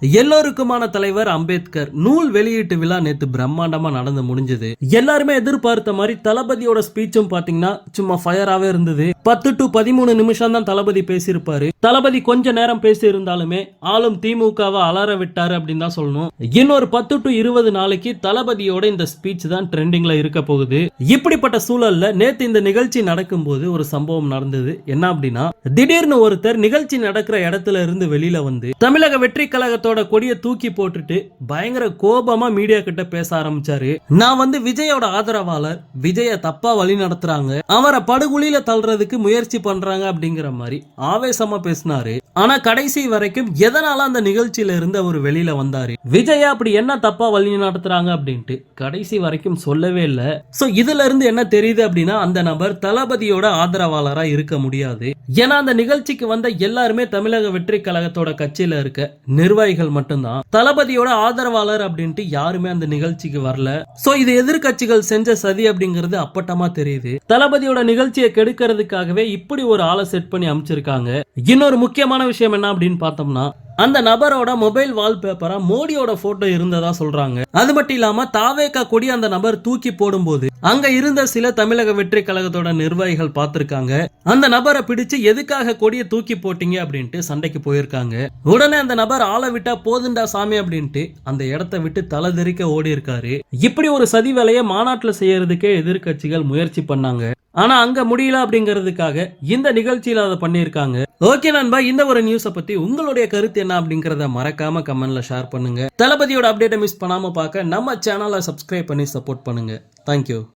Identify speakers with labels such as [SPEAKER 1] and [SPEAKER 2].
[SPEAKER 1] எல்லோருக்குமான தலைவர் அம்பேத்கர். நூல் வெளியீட்டு விழா நேத்து பிரம்மாண்டமா நடந்து முடிஞ்சது. எல்லாருமே எதிர்பார்த்த மாதிரி தளபதியோட ஸ்பீச்சும் பாத்தீங்கன்னா சும்மா ஃபயராவே இருந்தது. பத்து டு பதிமூணு நிமிஷம் தான் தளபதி பேசியிருப்பாரு. தளபதி கொஞ்ச நேரம் பேசி இருந்தாலுமே ஆளும் திமுகவை அலற விட்டாரு அப்படின்னு தான் சொல்லணும். இன்னொரு பத்து டு இருபது நாளைக்கு தளபதியோட இந்த ஸ்பீச் தான் ட்ரெண்டிங்ல இருக்க போகுது. இப்படிப்பட்ட சூழல்ல நேத்து இந்த நிகழ்ச்சி நடக்கும்போது ஒரு சம்பவம் நடந்தது. என்ன அப்படின்னா திடீர்னு ஒருத்தர் நிகழ்ச்சி நடக்கிற இடத்துல இருந்து வெளியில வந்து தமிழக வெற்றி கழகத்தோட கொடியை தூக்கி போட்டுட்டு பயங்கர கோபமா மீடியா கிட்ட பேச ஆரம்பிச்சாரு. நான் வந்து விஜயோட ஆதரவாளர் விஜய தப்பா வழி நடத்துறாங்க அவரை படுகுழியில தள்ளுறதுக்கு முயற்சி பண்றாங்க அப்படிங்கிற மாதிரி ஆவேசமா பேசினாரு. ஆனா கடைசி வரைக்கும் எதனால அந்த நிகழ்ச்சியில இருந்து அவர் வெளியில வந்தாரு? விஜயா அப்படி என்ன தப்பா வழி நடத்துறாங்க அப்படின்ட்டு கடைசி வரைக்கும் சொல்லவே இல்லை. சோ இதுல இருந்து என்ன தெரியுது அப்படின்னா அந்த நபர் தளபதியோட ஆதரவாளரா இருக்க முடியாது. ஏன்னா அந்த நிகழ்ச்சிக்கு வந்த எல்லாருமே தமிழக வெற்றி கழகத்தோட கட்சியில இருக்க நிர்வாகிகள் மட்டும்தான். தளபதியோட ஆதரவாளர் அப்படின்ட்டு யாருமே அந்த நிகழ்ச்சிக்கு வரல. சோ இது எதிர்கட்சிகள் செஞ்ச சதி அப்படிங்கிறது அப்பட்டமா தெரியுது. தளபதியோட நிகழ்ச்சியை கெடுக்கிறதுக்காகவே இப்படி ஒரு ஆளை செட் பண்ணி அமைச்சிருக்காங்க. இன்னொரு முக்கியமான விஷயம் என்ன அப்படின்னு பார்த்தோம்னா அந்த நபரோட மொபைல் வால்பேப்பரா மோடியோட போட்டோ இருந்ததா சொல்றாங்க. அது மட்டும் இல்லாம தாவேக்கா கொடி அந்த நபர் தூக்கி போடும்போது அங்க இருந்த சில தமிழக வெற்றி கழகத்தோட நிர்வாகிகள் பார்த்திருக்காங்க. அந்த நபரை பிடிச்சு எதுக்காக கொடியை தூக்கி போட்டீங்க? அப்படின்ட்டு சண்டைக்கு போயிருக்காங்க. உடனே அந்த நபர் ஆளை விட்டா போதுண்டா சாமி அப்படின்ட்டு அந்த இடத்த விட்டு தலை தெரிக்க ஓடி இருக்காரு இப்படி ஒரு சதி வேலையை மாநாட்டுல செய்யறதுக்கே எதிர்க்கட்சிகள் முயற்சி பண்ணாங்க. ஆனா அங்க முடியல அப்படிங்கிறதுக்காக இந்த நிகழ்ச்சியில அதை பண்ணியிருக்காங்க. ஓகே நண்பா இந்த ஒரு நியூஸை பத்தி உங்களுடைய கருத்து என்ன அப்படிங்கறத மறக்காம கமெண்ட்ல ஷேர் பண்ணுங்க. தளபதியோட அப்டேட்டை மிஸ் பண்ணாம பார்க்க நம்ம சேனலை சப்ஸ்கிரைப் பண்ணி சப்போர்ட் பண்ணுங்க. தேங்க்யூ